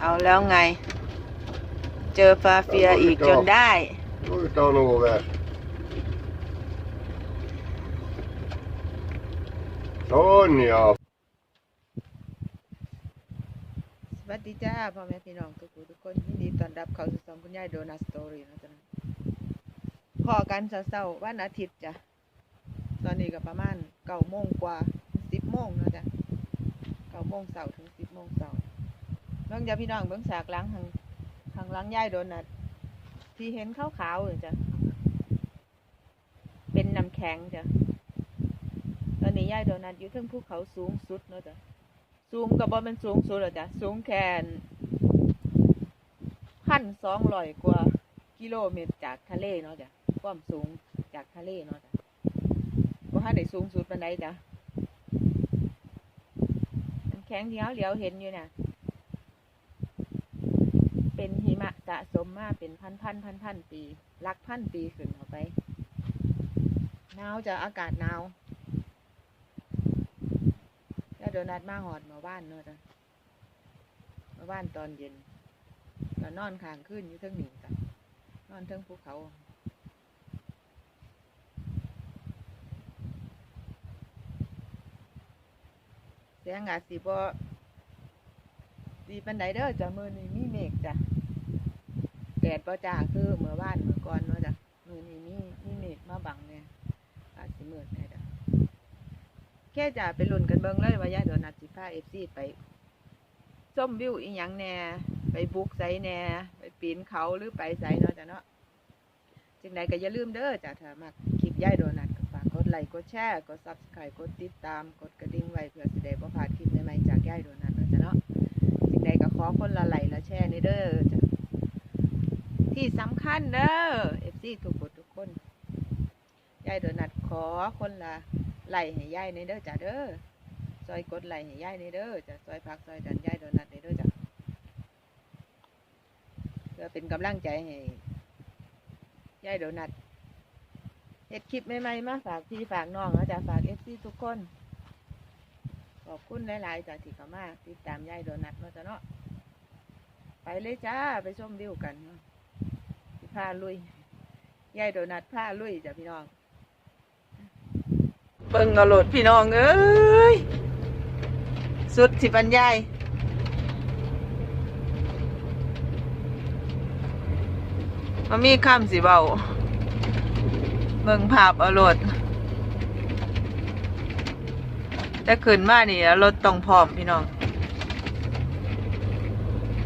เอาแล้วไง เจอฟาเฟียอีกจนได้ Då är det nog över. Sån ja. สวัสดีจ้าพ่อแม่พี่น้องทุกผู้ทุกคนยินดีต้อนรับเข้าสู่ช่องคุณยายโดนัทสตอรี่นะจ๊ะนะพอกันเช้าๆวันอาทิตย์จ้ะตอนนี้ก็ประมาณเก้าโมงกว่าสิบโมงเนาะจ้ะเก้าโมงเสาร์ถึงสิบโมงเสาร์ เบิ่งจ้พี่น้องเบิ่งฉากหลังทางทางหลังยายโดนัทที่เห็นขาวๆเลยจ้ะเป็นน้ำแข็งจ้ะตอนนี้ยายโดนัทอยู่เทึงภูเขาสูงสุดเนาะจ้ะสูงกับบ่เป็นสูงสุดหรอจ้ะสูงแค่พันสองร้อยกว่ากิโลเมตรจากทะเลเนาะจ้ะความสูงจากทะเลเนาะจ้ะบ่ทันได้สูงสุดปานใดจ้ะน้ำแข็งที่เราเหลียวเห็นอยู่น่ะ เป็นหิมะสะสมมาเป็นพันพันพันพันๆปีหลักพันปีขึ้นเอาไปหนาวจะอากาศหนาวแล้วโดนัทมาหอดมาบ้านเนอะจ้ะมาบ้านตอนเย็นก็นอนค้างขึ้นอยู่เทั้งหนีจ้ะนอนเทั้งภูเขาเสียงอาจสิบ่ดีปันไดเด้อจ้ะมือนี้มีเมฆจ้ะ ดดบ่จ้าคือเมื่อวานเมื่อก่อนเนาะจ้ะมือนี้มีมีเมฆมาบังเนี่ยอาจสิมืดแน่จ้ะแค่จะไปลุ้นกันเบิ่งเลยว่ายายโดนัทสิพาเอฟซีไปส้มวิวอีหยังแหน่ไปบุกไสแหน่ไปปีนเขาหรือไปไสเนาะจ้ะเนาะจึงใดก็อย่าลืมเด้อจ้ะถ้ามักคลิปยายโดนัทก็ฝากกดไลค์กดแชร์กด Subscribe กดติดตามกดกระดิ่งไว้เพื่อสิได้บ่พลาดคลิปใหม่ๆจากยายโดนัทเนาะจ้ะเนาะจึงใดก็ขอคนละไลค์ละแชร์นี่เด้อจ้ะ ที่สำคัญเด้อ FC ทุกคนทุกคนยายโดนัทขอคนละไหลให้ยายในเด้อจ้ะเด้อซอยกดไหลให้ยายในเด้อจ้ะซอยพักซอยดันยายโดนัทในเด้อจ้ะเพื่อเป็นกำลังใจให้ยายโดนัทเฮ็ดคลิปใหม่ๆมาฝากพี่ฝากน้องนะจ้ะฝากเอฟซีทุกคนขอบคุณหลาย ๆจ้ะที่เขามาติดตามยายโดนัทเนาจ้ะเนาะไปเลยจ้า ไปชมวิวกันเนาะ พาลุยยายโดนัทพาลุยจ้ะพี่น้อง เบิ่งเอาโหลดพี่น้องเอ้ย สุดสิบรรยายมันมีคำสิเบาเบิ่งภาพเอาโหลดแต่ขึ้นมานี่รถต้องพร้อมพี่น้อง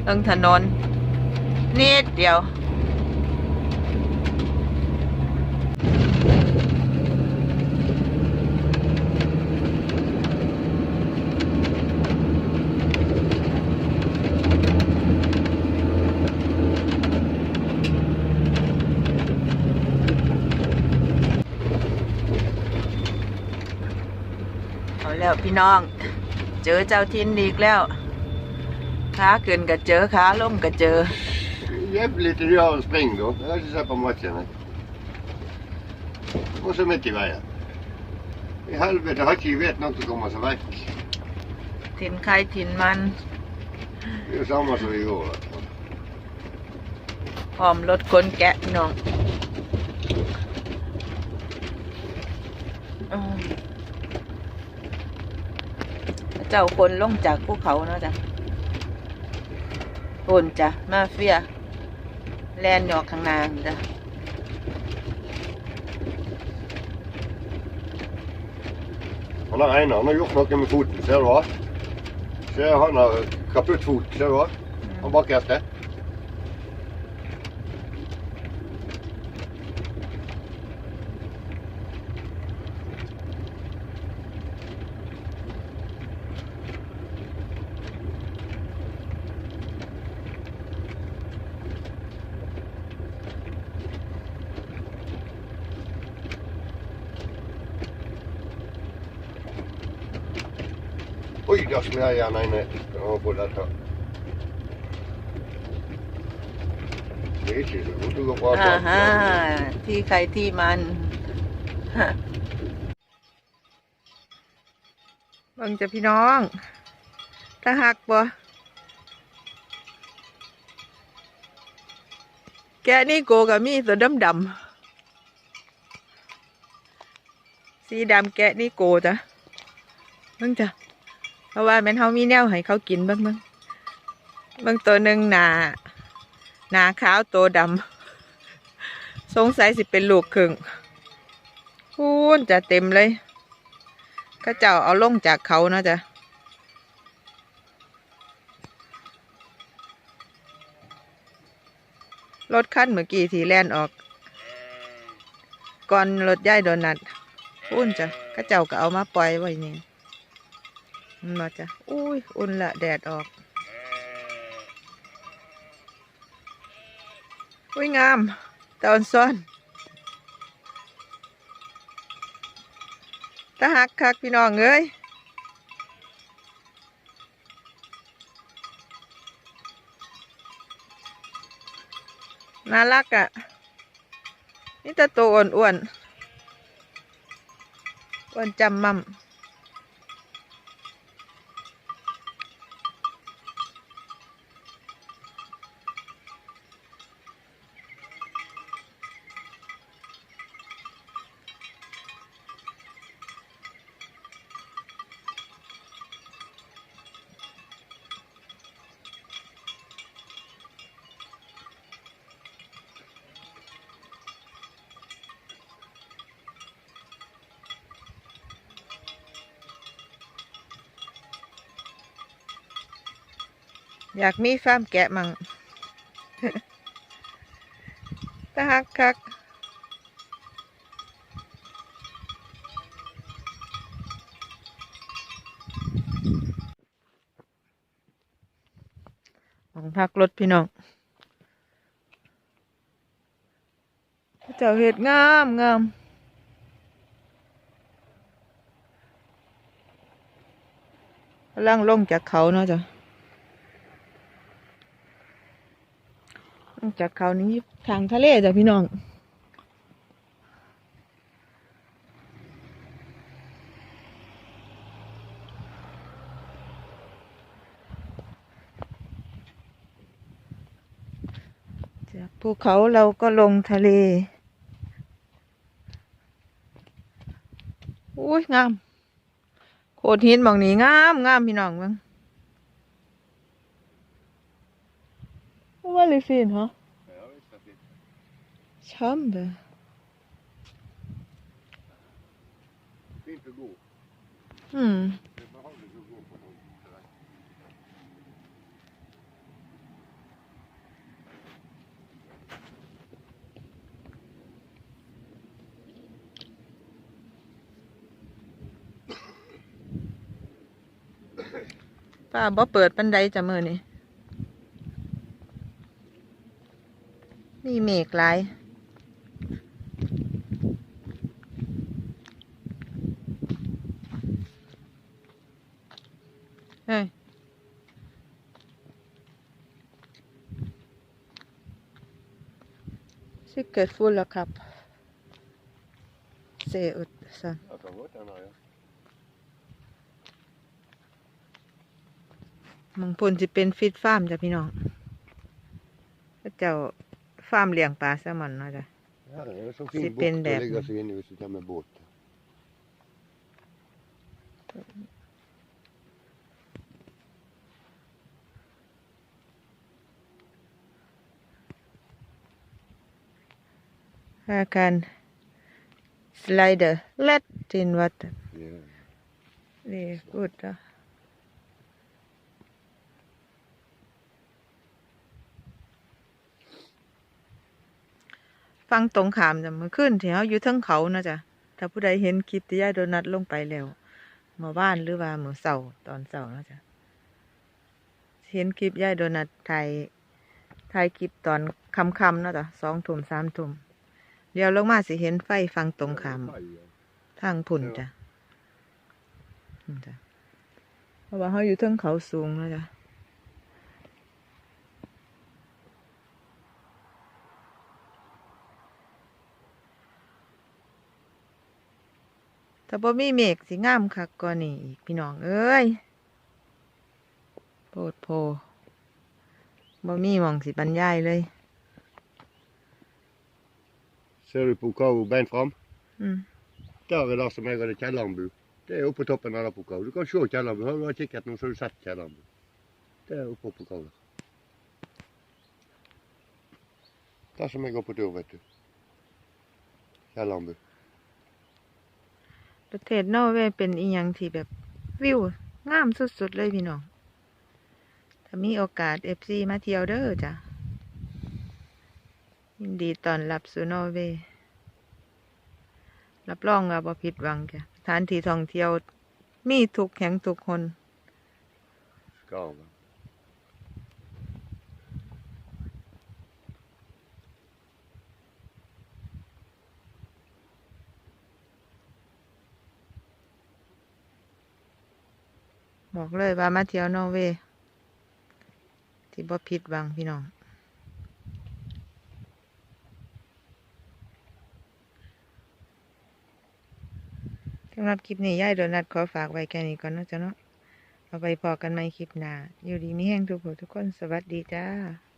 ต้องถนนนิดเดียว แล้วพี่น้อง เจอเจ้าทินอีกแล้วขาขึ้นก็เจอขาล่มก็เจอ Jävligt hur jag springer då. Jag ska se på matchen. Och så mitt i vägen. I helvete, har ikke vet något att komma sig väck. ทินใครทินมัน Det är samma som igår. vet du. พร้อมรถคนแกะพี่น้องอืม เจ้าคนลงจากภูเขาเนาะจ้ะโอนจ้ะ มาเฟีย แลนหยอกข้างนางจ้ะเขาละไอ้หนอนยกนกกันมีฟูดเสียหรอเสียหรอหนอขับรถฟูดเสียหรอเขาบอกแกเสีย ฮะที่ใครที่มันเบิ่งจะพี่น้องถ้าหักบ่แกะนี่โกกับมีตัวดำดำๆสีดำแกะนี่โกจ้ะเบิ่งจ้ะ เพราะว่าแม่นเฮามีแนวให้เขากินบิ่งบิ่งบิ่งตัวหนึ่งหนาหนาขาวตัวดำสงสัยสิเป็นลูกครึ่งพูนจะเต็มเลยก็เจ้าเอาลงจากเขานะจ๊ะรถคันเมื่อกี้ทีแล่นออก ก่อนรถย่ายโดนัทอุ่นจ้ะก็เจ้าก็เอามาปล่อยไว้นี่ มาจ้ะอุ้ย อุ่นละแดดออก อุ้ย งามตอนซ้อนตาหักคักพี่น้องเอ้ยน่ารักอะ่ะ นี่แต่ตัวอ้วนอ้วนๆอ้วนจำมั่ม อยากมีฟาร์มแกะมั่งตาหักคักของพักรถพี่น้องเจ้าเห็ดงามงามกำลังลงจากเขาเนาะจ้ะลง จากเขานี้ทางทะเลจ้ะพี่น้องจากภูเขาเราก็ลงทะเลอุ้ยงามโขดหินบางนี้งามงามพี่น้องเบ้าง ำเด้อ fint att gå. อืม Det är behagligt att gå på någon terräng. ป้าบ่เปิดปันไดจ้ะมือนี่ เมฆหลายเฮ้ยสิเกิดฝุ่นแล้วครับเสอุดสัน Jag tar bort den här, ja. มังพุนสิเป็นฟิตฟาร์มจ้ะพี่น้องก็เจ้า ฟาร์มเลี้ยงปลาแซลมอนเนาะจ้ะ Ja, det är så fin fin bukt att bukt lägga att lägga sig in i och sitta med båt. อาการ สไลเดอร์ let in water Ja. นี่กูดจ้ะ ฟังตรงขามจ้ะเมื่อคืนที่เขาอยู่เทั้งเขานะจ๊ะถ้าผู้ใดเห็นคลิปที่ยายโดนัทลงไปแล้วเมื่อบ้านหรือว่าเมื่อเสาร์ตอนเสาร์นะจ๊ะเห็นคลิปยายโดนัทถ่ายถ่ายคลิปตอนค่ำๆเนาะจ้ะสองทุ่มสามทุ่มเดี๋ยวลงมาสิเห็นไฟฟังตรงขาม Kaj, ja. ทางพุ่นจ้ะอืมจ้ะเพราะว่าเขาอยู่เทิงเขาสูงแล้วจ้ะ ถ้าบ่มีเมฆสิงามคักกว่านี้อีกพี่น้องเอ้ยโพดโพบ่มีหมองสิบรรยายเลย Ser du Pokao beint fram? อืม Der er det som jeg hadde Kiellandbu. Det er oppe på toppen av Pokao. Du kan se Kiellandbu. Har du har kikket nå, så har du sett Kiellandbu. Det er oppe på Pokao der. Der som jeg går på tur, vet du. Kiellandbu. ประเทศนอร์เวย์เป็นอีหยังที่แบบวิวงามสุดๆเลยพี่น้อง ถ้ามีโอกาสเอฟซีมาเที่ยวเด้อจ้ะ ยินดีต้อนรับสู่นอร์เวย์ รับรองว่าบ่ผิดหวังจ้ะสถานที่ท่องเที่ยวมีทุกแห่งทุกคน บอกเลยว่ามาเที่ยวนอร์เวย์ที่บ่ผิดหวังพี่น้องสำหรับคลิปนี้ย่ายโดนัทขอฝากไว้แค่นี้ก่อนนะจ๊ะเนาะเอาไปพอกันใหม่คลิปหน้า อยู่ดีมีแห้งทุกผู้ทุกคนสวัสดีจ้า